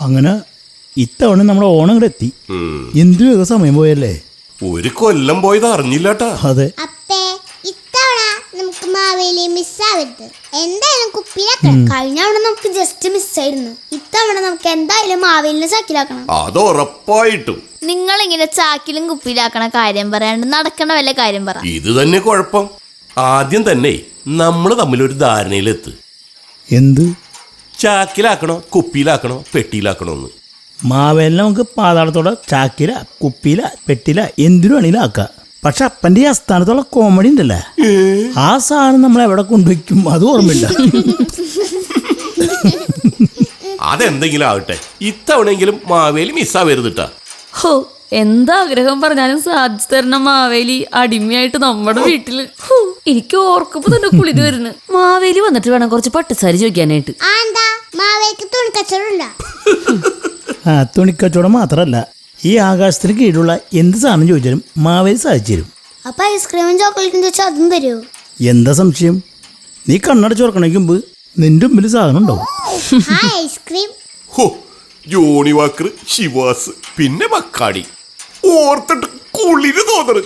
അങ്ങനെ ഇത്തവണ നമ്മുടെ ഓണം ഇവിടെ എത്തി. എന്തു വേഗം സമയം പോയല്ലേ? ഒരു കൊല്ലം പോയത് അറിഞ്ഞില്ലാട്ടാ. അതെ. അപ്പേ ഇത്തവണ നമുക്ക് മാവേലി മിസ്സാവരുത് എന്തായാലും കുപ്പിയിലാക്കണം കഴിഞ്ഞ തവണ നമുക്ക് ജസ്റ്റ് മിസ്സായിരുന്നു ഇത്തവണ നമുക്ക് എന്തായാലും മാവേലിനെ ചാക്കിലാക്കണം. അത് ഉറപ്പായിട്ടും നിങ്ങൾ ഇങ്ങനെ ചാക്കിലും കുപ്പിയിലാക്കണ കാര്യം പറയാണ്ട് നടക്കണ വല്ല കാര്യം പറ. ഇത് തന്നെ കുഴപ്പം. ആദ്യം തന്നെ നമ്മൾ തമ്മിലൊരു ധാരണയിലെത്ത്. എന്ത്? ചാക്കിലാക്കണോ കുപ്പിയിലാക്കണോ പെട്ടിയിലാക്കണോ എന്ന് മാവേലിനെ നമുക്ക് പാതാളത്തോടെ ചാക്കില കുപ്പിയില പെട്ടില എന്തിനു വേണമെങ്കിലും ആക്കാം പക്ഷെ അപ്പന്റെ ഈ അസ്ഥാനത്തുള്ള കോമഡി ഉണ്ടല്ലേ? ആ സാധനം നമ്മൾ എവിടെ കൊണ്ടുവയ്ക്കും? അത് ഓർമ്മയില്ല. അതെന്തെങ്കിലും ആവട്ടെ ഇത്തവണെങ്കിലും മാവേലി മിസ്സാവരുതിട്ടാ ഹോ എന്താഗ്രഹം പറഞ്ഞാലും സാധിച്ചു തരണ മാവേലി. അടിമയായിട്ട് നമ്മുടെ വീട്ടിൽ. ഹോ, എനിക്ക് ഓർക്കുമ്പോ തന്നെ കുളിത് വരുന്നു. മാവേലി വന്നിട്ട് വേണം കുറച്ച് പട്ടുസാരി ചോദിക്കാനായിട്ട്. ആ മാവേലിക്ക് തുണിക്കച്ചവടം മാത്രല്ല ആ തുണിക്കച്ചവടം മാത്രമല്ല ഈ ആകാശത്തിന് കീഴിലുള്ള എന്ത് സാധനം ചോദിച്ചാലും മാവേലി സാധിച്ചു തരും. അപ്പൊ ഐസ്ക്രീമും ചോക്ലേറ്റും ചോദിച്ചാൽ അതും തരുമോ എന്താ സംശയം? നീ കണ്ണടച്ച് തുറക്കണേക്ക് മുമ്പ് നിന്റെ മുമ്പിൽ സാധനം ഉണ്ടാവും. ആ ഐസ്ക്രീം ഹോ ജോണി വാക്കർ ശിവാസ് പിന്നെ മക്കാടി. ഓർത്തിട്ട് കുളിര് തോന്നണ്.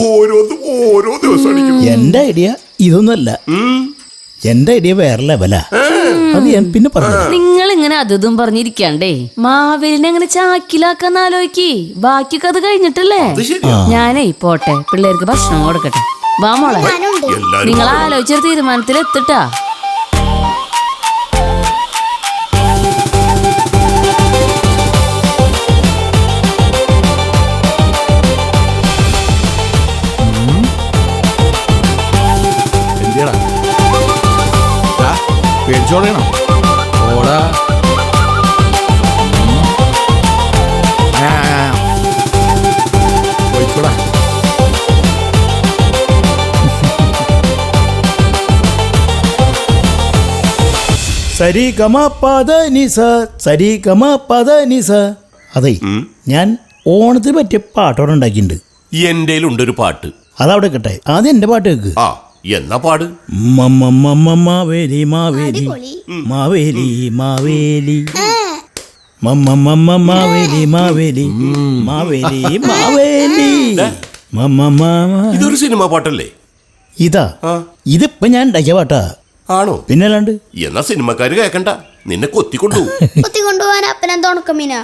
ഓരോന്നും ഓരോ ദിവസം അടിക്കുന്നു എന്റെ ഐഡിയ ഇതൊന്നുമല്ല. എന്റെ ഐഡിയ വേറെ ലെവലാ. അത് ഞാൻ പിന്നെ പറഞ്ഞു നിങ്ങൾ ഇങ്ങനെ അതും പറഞ്ഞിരിക്കണ്ടേ മാവേലിനെ അങ്ങനെ ചാക്കിലാക്കാന്ന് ആലോചിക്കി ബാക്കിയൊക്കെ അത് കഴിഞ്ഞിട്ടല്ലേ? ഞാനേ പോട്ടെ പിള്ളേർക്ക് ഭക്ഷണം കൊടുക്കട്ടെ. വാ മോളെ. നിങ്ങൾ ആലോചിച്ച തീരുമാനത്തിൽ എത്തിട്ടാ പേടിച്ചോടണം ഓടാ. പോയിക്കോടാ സരി ഗമ പദ നിസ സരി ഗമ പദ നിസ അതെ ഞാൻ ഓണത്തിന് പറ്റിയ പാട്ടോടെ ഉണ്ടാക്കിയിട്ടുണ്ട്. ഉണ്ടൊരു പാട്ട്. അതവിടെ കേട്ടെ. ആദ്യം എന്റെ പാട്ട് കേൾക്ക് ആ. എന്നാ പാട്? മമ്മ മമ്മ മാവേലി മാവേലി മാവേലി മാവേലി. മമ്മ മമ്മ മാവേലി മാവേലി മാവേലി. മാവേലി ഇതൊരു സിനിമ പാട്ടല്ലേ? ഇതാ. ഇതിപ്പോ ഞാൻ ഉണ്ടാക്കിയ പാട്ടാ. ആണോ? പിന്നെ അല്ലാണ്ട്? എന്നാ സിനിമക്കാര് കേക്കണ്ട. നിന്നെ കൊത്തിക്കൊണ്ടു. കുത്തി കൊണ്ടുപോകാൻ അപ്പനെന്താ ഉണക്കമീന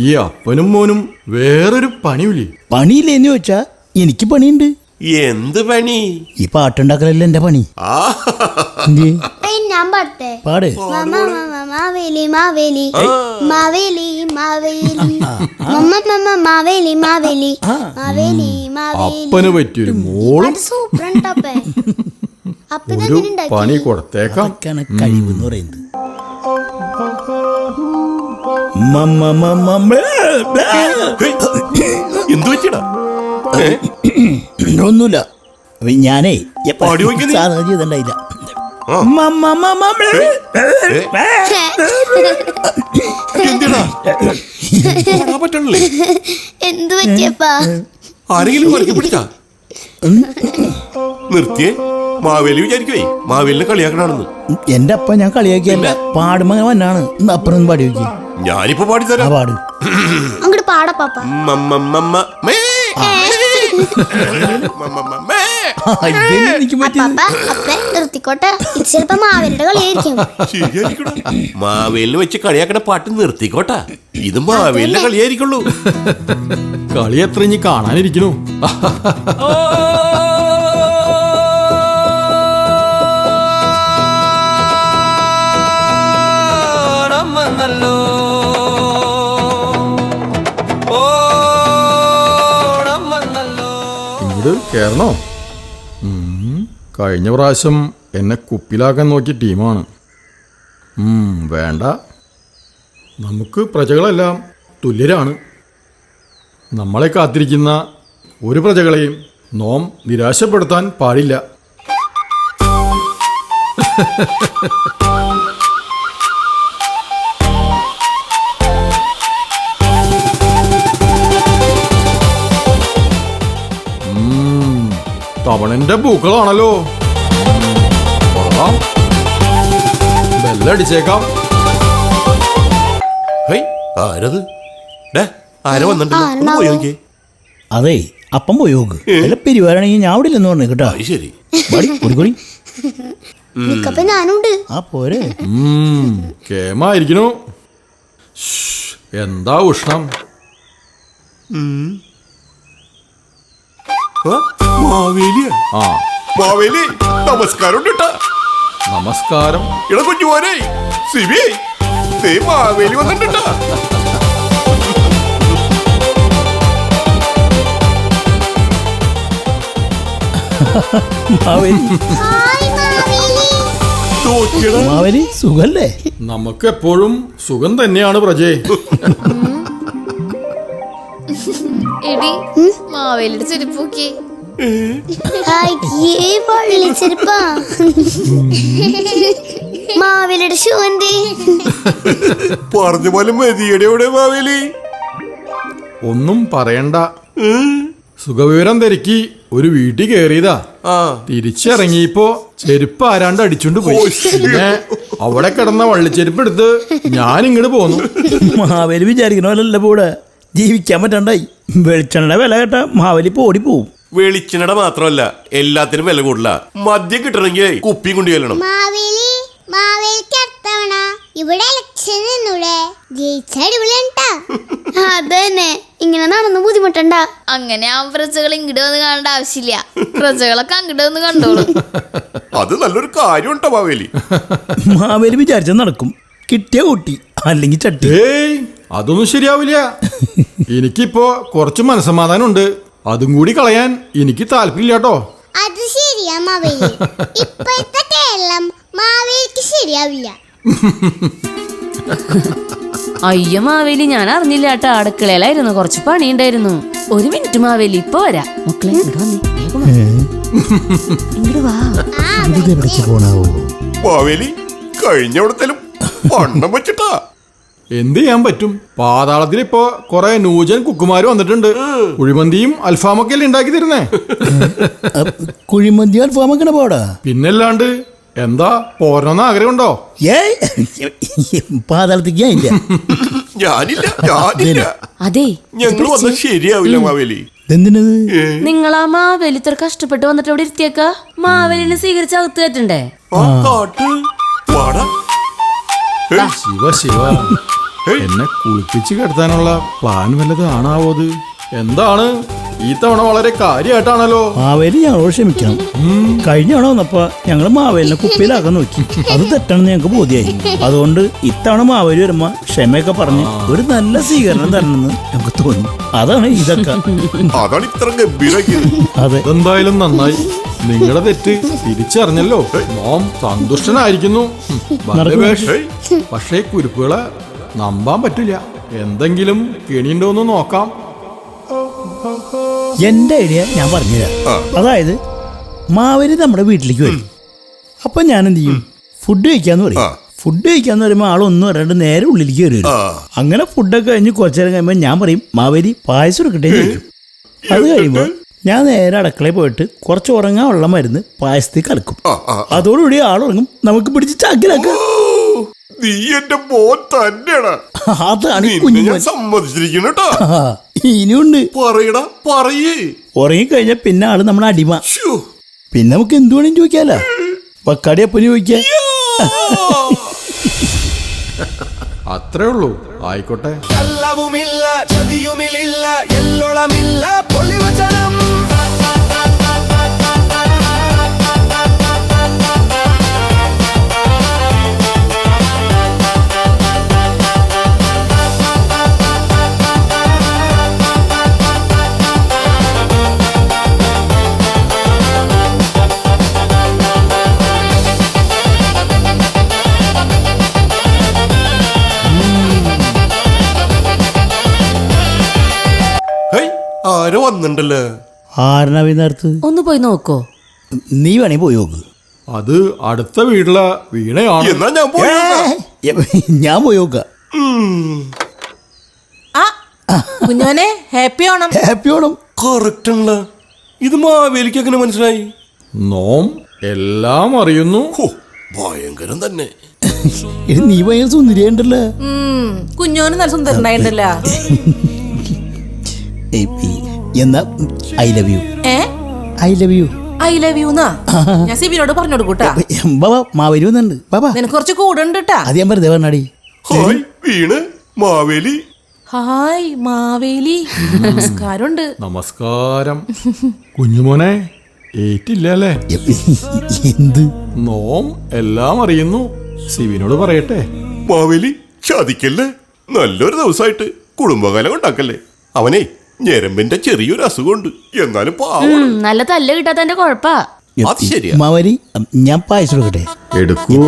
ഈ അപ്പനും മോനും വേറൊരു പണിയില്ലേ പണിയില്ലേന്ന് ചോദിച്ചാ എനിക്ക് പണിയുണ്ട്. എന്ത് പണി ഈ പാട്ടുണ്ടാക്കലല്ലേ എന്റെ പണി ഞാൻ പാടത്തെ പാട് മാവേലി മാവേലി മാവേലി മാവേലി മമ്മ മമ്മ മാവേലി മാവേലി മാവേലി മാവേലി അപ്പന് പറ്റിയൊരു മോളും സൂപ്പർ ഒരു പണി കൊടുത്തേക്കാം കഴിവ് എന്ന് പറയുന്നത്. എന്തു ഏ? ഒന്നുമില്ല ഞാനേ. സാധനം എന്ത് പറ്റിയപ്പാ ആരെങ്കിലും പിടിച്ചാ നിർത്തിയേ മാവേലി വിചാരിക്കുവേ മാവേലിനെ കളിയാക്കണമെന്ന് എന്റെ അപ്പ ഞാൻ കളിയാക്കിയല്ല പാടുമ്പോ വന്നാണ് അപ്പുറം പാടി വെക്കി ഞാനിപ്പോ പാടി തരാം പാട് അങ്ങോട്ട് പാടാ എനിക്ക് പറ്റിയത് നിർത്തിക്കോട്ടെ. ഇത് ചിലപ്പോ മാവേലിയുടെ കളിയായിരിക്കും. ശരിയായിരിക്കണോ. മാവേലിന് വെച്ച് കളിയാക്കണ പാട്ട് നിർത്തിക്കോട്ടാ. ഇത് മാവേലിന്റെ കളിയായിരിക്കുള്ളൂ. കളി എത്ര ഇനി കാണാനിരിക്കണു? കേറണോ? ഉം, കഴിഞ്ഞ പ്രാവശ്യം എന്നെ കുപ്പിലാക്കാൻ നോക്കിയ ടീമാണ്. വേണ്ട. നമുക്ക് പ്രജകളെല്ലാം തുല്യരാണ്. നമ്മളെ കാത്തിരിക്കുന്ന ഒരു പ്രജകളെയും നോം നിരാശപ്പെടുത്താൻ പാടില്ല. തവണന്റെ പൂക്കളാണല്ലോ. ബെല്ലടിച്ചേക്കാം. ആരത്? ആര നോക്കിയേ. അതെ അപ്പം പോയി നോക്ക്. പെരുവാരാണെങ്കിൽ ഞാൻ അവിടെ ഇല്ലെന്ന് പറഞ്ഞു കേട്ടോ. ശരി. വാടി, കൂടി കൂടി നിക്കപ്പ ഞാനുണ്ട്. ആ പോരെ. കേമായിരിക്കണു എന്താ ഉഷ്ണം? മാവേലിയാ ആ. മാവേലി നമസ്കാരം കേട്ടാ നമസ്കാരം. ഇട കുഞ്ഞുമോനെ സിബി ദേ മാവേലി വന്നിട്ടാ മാവേലി. മാവേലി. മാവേലി സുഖല്ലേ? നമുക്ക് എപ്പോഴും സുഖം തന്നെയാണ് പ്രജേ. എടി മാവേലിയുടെ ചെരുപ്പൂക്കി പള്ളിച്ചെരുപ്പാ മാവേലിയുടെ ഷൂ എന്തേ? പറഞ്ഞ പോലെ മതിയുടെ എവിടെ മാവേലി. ഒന്നും പറയണ്ട. സുഖവിവരം തിരക്കി ഒരു വീട്ടിൽ കേറിയതാ. തിരിച്ചിറങ്ങിയപ്പോ ചെരുപ്പ് ആരാണ്ട് അടിച്ചോണ്ട് പോയി. പിന്നെ അവിടെ കിടന്ന വള്ളിച്ചെരുപ്പ് എടുത്ത് ഞാൻ ഇങ്ങോട്ട് പോന്നു. മാവേലി വിചാരിക്കണ പോലല്ല കൂടെ ജീവിക്കാൻ പറ്റണ്ടായി. വെളിച്ചെണ്ണ വില കേട്ട മാവലി പോടി പോവും. വെളിച്ചെണ്ണ മാത്രമല്ല എല്ലാത്തിനും വില കൂടില്ല മദ്യം കിട്ടണമെങ്കിൽ കുപ്പിയും കൊണ്ടു ചെല്ലണം. മാവേലി മാവേലിക്ക് അടുത്തവണ ഇവിടെ ഇലക്ഷൻ നിന്നൂടെ. ജയിച്ച അടിപൊളിയാണ്ടാ അതന്നെ. ഇങ്ങനെ നടന്ന് ബുദ്ധിമുട്ടണ്ട. അങ്ങനെ ആ പ്രജകൾ ഇങ്ങോട്ട് വന്ന് കാണേണ്ട ആവശ്യമില്ല. പ്രജകളൊക്കെ അങ്ങോട്ട് വന്ന് കണ്ടോളൂ. അത് നല്ലൊരു കാര്യം ഉണ്ടോ മാവേലി? മാവേലി വിചാരിച്ച നടക്കും. കിട്ടിയ കൂട്ടി അല്ലെങ്കിൽ ചട്ടി. ഏയ് അതൊന്നും ശരിയാവില്ല. എനിക്കിപ്പോ കുറച്ച് മനസ്സമാധാനമുണ്ട്. അതും കൂടി കളയാൻ എനിക്ക് താല്പര്യമില്ല കേട്ടോ അത് ശരിയാ മാവേലി. ഇപ്പോഴത്തെ കേരളം മാവേലിക്ക് ശരിയാവില്ല. അയ്യോ മാവേലി ഞാൻ അറിഞ്ഞില്ല കേട്ടോ അടുക്കളയിലായിരുന്നു കുറച്ച് പണിയുണ്ടായിരുന്നു. ഒരു മിനിറ്റ് മാവേലി ഇപ്പൊ വരാ. മക്കളെ ഇങ്ങോട്ട് വന്നേ. വേഗം വാ. ഇങ്ങോട്ട് പോണാവോ? മാവേലി കഴിഞ്ഞവിടത്തേലും പണ്ണം വെച്ചിട്ടാ. എന്ത് ചെയ്യാൻ പറ്റും? പാതാളത്തിൽ ഇപ്പൊ കൊറേ നൂജൻ കുക്കുമാര് വന്നിട്ടുണ്ട്. കുഴിമന്തിയും അൽഫാമൊക്കെ അല്ലേ ഉണ്ടാക്കി തരുന്നേ? കുഴിമന്തി അൽഫാമൊക്കെ പോടാ? പിന്നല്ലാണ്ട് എന്താ പോരണമെന്ന് ആഗ്രഹമുണ്ടോ? പാതാളത്തേക്ക് ഇല്ല ഞാനില്ല ഞാനില്ല. അതെ. ഞങ്ങൾ വന്നാൽ ശരിയാവില്ല മാവേലി. നിങ്ങൾ ആ മാവേലി ഇത്ര കഷ്ടപ്പെട്ട് വന്നിട്ട് അവിടെ ഇരുത്തിയേക്ക? മാവേലിനെ സ്വീകരിച്ച് അകത്ത് കയറ്റണ്ടേ? ശിവ ശിവ. എന്നെ കുളിപ്പിച്ച് കിടത്താനുള്ള പ്ലാൻ വല്ലത് ആണാവോ അത്? എന്താണ്? ഈ തവണ വളരെ കാര്യമായിട്ടാണല്ലോ മാവേലി ഞങ്ങളോട് ക്ഷമിക്കണം. കഴിഞ്ഞ തവണ വന്നപ്പോ ഞങ്ങൾ മാവേലിനെ കുപ്പിയിലാക്കാൻ നോക്കി. അത് തെറ്റാണെന്ന് ഞങ്ങൾക്ക് ബോധ്യായി. അതുകൊണ്ട് ഇത്തവണ മാവേലി വരുമ്പോ ക്ഷമയൊക്കെ പറഞ്ഞ് ഒരു നല്ല സ്വീകരണം തരണമെന്ന് ഞങ്ങൾക്ക് തോന്നി. അതാണ് ഇതൊക്കെ. അതാണ് ഇത്ര ഗംഭീരാക്കിയത്. അതെ. അതെന്തായാലും നന്നായി. നിങ്ങളുടെ തെറ്റ് തിരിച്ചറിഞ്ഞല്ലോ. മോം സന്തുഷ്ടനായിരിക്കുന്നു. പക്ഷേ കുരുക്കുകളെ നമ്പാൻ പറ്റില്ല. എന്തെങ്കിലും കെണിയുണ്ടോന്ന് നോക്കാം. എന്റെ ഐഡിയ ഞാൻ പറഞ്ഞുതരാം. അതായത് മാവര് നമ്മുടെ വീട്ടിലേക്ക് വരും. അപ്പൊ ഞാൻ എന്ത് ചെയ്യും? ഫുഡ് കഴിക്കാന്ന് പറയും. ഫുഡ് കഴിക്കാന്ന് പറയുമ്പോൾ ആളൊന്നും പറയാണ്ട് നേരെ ഉള്ളിലേക്ക് വരും. അങ്ങനെ ഫുഡൊക്കെ കഴിഞ്ഞ് കുറച്ചു നേരം കഴിയുമ്പോൾ ഞാൻ പറയും മാവേരി പായസം എടുക്കട്ടെ ചോദിക്കും. അത് കഴിയുമ്പോൾ ഞാൻ നേരെ അടുക്കളയിൽ പോയിട്ട് കുറച്ച് ഉറങ്ങാനുള്ള മരുന്ന് പായസത്തിൽ കലക്കും അതോടുകൂടി ആളുറങ്ങും. നമുക്ക് പിടിച്ച് ചാക്കിലാക്കാം. നീ എന്റെ മോൻ തന്നെയാണ്. അതാണ് ഞാൻ സമ്മതിച്ചിരിക്കുന്നു കേട്ടോ. ഇനിയുണ്ട്. പറയടാ പറയേ. ഉറങ്ങിക്കഴിഞ്ഞ പിന്നെ ആൾ നമ്മുടെ അടിമ. പിന്നെ നമുക്ക് എന്തു വേണേലും ചോദിക്കാലോ? വക്കാടി അപ്പന് ചോദിക്കാം. അത്രേ ഉള്ളൂ. ആയിക്കോട്ടെ. ചതിയുമില്ല എല്ലോളമില്ല പൊളിവചനം ആരോ വന്നിണ്ടല്ലേ? ആരണ നേരത്ത് ഒന്ന് പോയി നോക്കോ. നീ വേണേ പോയി നോക്ക്. അത് അടുത്ത വീട്ടിലെ വീണയാണ്. എന്നാ ഞാൻ പോയി ഞാൻ പോയി ആ കുഞ്ഞോനെ happy Onam happy Onam correct ആണല്ലോ. ഇത് മാവേലിക്ക് എങ്ങനെ മനസ്സിലായി? നോം എല്ലാം അറിയുന്നു. ഹോ ഭയങ്കരം തന്നെ. എടി നീ ഭയങ്കര സുന്ദരിയുണ്ടല്ലോ ഉം, കുഞ്ഞോന് നല്ല സുന്ദരനായിട്ടുണ്ടല്ലോ ഏയ്, ഈ, എന്നാ ഐ ലവ് യു ഏ? I love you I love you എന്നാ ഞാൻ സിബിനോട് പറഞ്ഞു കൊടുക്കൂട്ടാ ബാബാ മാവേലി വന്നുണ്ട് ബാബാ നിനക്ക് കുറച്ച് കൂടുണ്ട് കേട്ടാ അത് ഞാൻ വെറുതെ പറഞ്ഞാടി. ഹായ് വീണ് മാവേലി. ഹായ് മാവേലി. നമസ്കാരമുണ്ട്. നമസ്കാരം. കുഞ്ഞുമോനെ ഏറ്റില്ല അല്ലേ? എന്ത്? നോം എല്ലാം അറിയുന്നു. സിവിനോട് പറയട്ടെ. മാവേലി ചതിക്കല്ലേ? നല്ലൊരു ദിവസമായിട്ട് കുടുംബകാലം ഉണ്ടാക്കല്ലേ? അവനെ ഞരമ്പിന്റെ ചെറിയൊരു അസുഖമുണ്ട്. എന്നാലും പാവം. നല്ല തല്ല് കിട്ടാത്തതിന്റെ കുഴപ്പാ. അത് ശരിയാ. മാവരി ഞാൻ പായസം എടുക്കട്ടെ? എടുക്കൂ.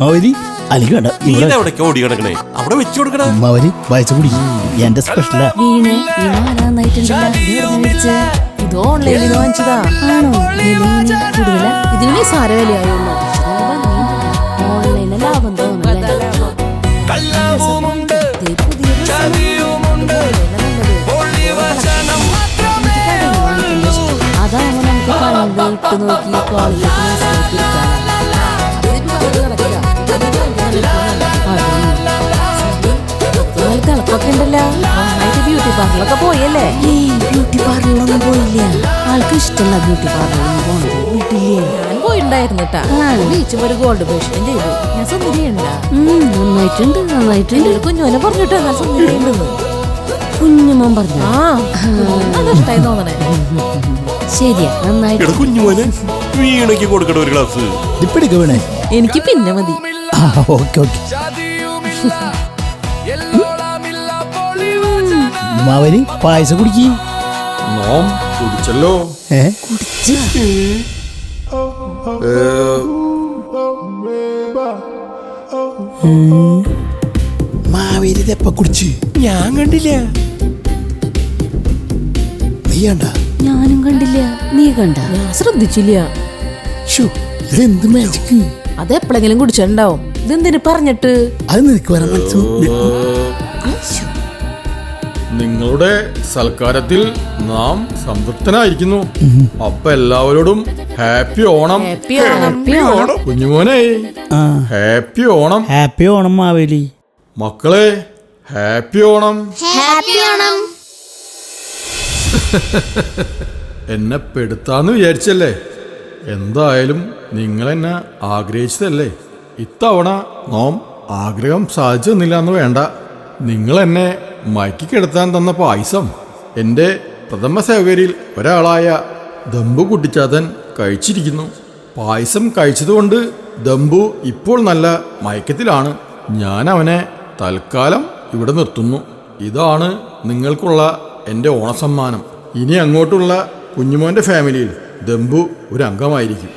മാവരി അല്ലെങ്കിൽ വേണ്ട എവിടേക്കാ ഓടി കിടക്കണേ? അവിടെ വെച്ചു കൊടുക്കണേ മാവരി പായസം കുടി. എന്റെ സ്പെഷ്യലാ വീണ് ഇത് ഓൺലൈനിൽ നിന്ന് വാങ്ങിച്ചതാ. ആണോ? വില ഇനി കൂടുതലാ. ഇതിന് നിസാര വിലയായുള്ളൂ. ഓൺലൈനിൽ ലാഭം തോന്നുന്നല്ലേ. ഇട്ട് നോക്കി ക്വാളിറ്റി തിളക്കൊക്കെ ഉണ്ടല്ലോ നന്നായിട്ട് ബ്യൂട്ടി പാർലറൊക്കെ പോയല്ലേ ഈ ബ്യൂട്ടി പാർലറൊന്നും പോയില്ല ആൾക്ക് ഇഷ്ടമുള്ള ബ്യൂട്ടി പാർലറൊന്നും പോണത് വീട്ടില്ലേ ഞാൻ പോയിട്ടുണ്ടായിരുന്നു കേട്ടാ ബീച്ചും ഒരു ഗോൾഡ് പേഷ്യനും ചെയ്തു ഞാൻ സുന്ദരിയുണ്ട നന്നായിട്ടുണ്ട് നന്നായിട്ടുണ്ട് കുഞ്ഞുവിനെ പറഞ്ഞിട്ടോ ഞാൻ സുന്ദരിയുണ്ടെന്ന് കുഞ്ഞുമോൻ പറഞ്ഞു ആ അത് ഇഷ്ടായി തോന്നണേ. ശരിയാ നന്നായിട്ട് എടാ കുഞ്ഞുമോനെ വീണയ്ക്ക് കൊടുക്കണ ഒരു ഗ്ലാസ് ഇപ്പൊ എടുക്ക വേണേ? എനിക്ക് പിന്നെ മതി. ഓക്കെ മാവേലി പായസം കുടിക്കി. നോം കുടിച്ചല്ലോ. ഏ? കുടിച്ച്? ഞാൻ കണ്ടില്ല. നീ കണ്ട? ഞാനും കണ്ടില്ല. നീ കണ്ട? ഞാൻ ശ്രദ്ധിച്ചില്ല. അതെപ്പോഴെങ്കിലും ഇതെന്ത് അത് എപ്പോഴെങ്കിലും കുടിച്ചിട്ടുണ്ടാവും. ഇതെന്തിനു പറഞ്ഞിട്ട്? അത് നിനക്ക് വരാൻ നിങ്ങളുടെ സൽക്കാരത്തിൽ നാം സംതൃപ്തനായിരിക്കുന്നു. അപ്പൊ എല്ലാവരോടും ഹാപ്പി ഓണം. ഹാപ്പി ഓണം. കുഞ്ഞുമോനെ ഹാപ്പി ഓണം. ഹാപ്പി ഓണം മാവേലി. മക്കളെ ഹാപ്പി ഓണം. ഹാപ്പി ഓണം. എന്നെ പെടുത്താന്ന് വിചാരിച്ചല്ലേ? എന്തായാലും നിങ്ങൾ എന്നെ ആഗ്രഹിച്ചതല്ലേ? ഇത്തവണ നോം ആഗ്രഹം സാധിച്ചു എന്ന് വേണ്ട. നിങ്ങൾ എന്നെ മയക്കി കിടത്താൻ തന്ന പായസം എന്റെ പ്രഥമ സേവകരിൽ ഒരാളായ ദമ്പു കുട്ടിച്ചാതൻ കഴിച്ചിരിക്കുന്നു. പായസം കഴിച്ചതുകൊണ്ട് ദമ്പു ഇപ്പോൾ നല്ല മയക്കത്തിലാണ്. ഞാൻ അവനെ തൽക്കാലം ഇവിടെ നിർത്തുന്നു. ഇതാണ് നിങ്ങൾക്കുള്ള എന്റെ ഓണസമ്മാനം. ഇനി അങ്ങോട്ടുള്ള കുഞ്ഞുമോന്റെ ഫാമിലിയിൽ ദമ്പു ഒരു അംഗമായിരിക്കും.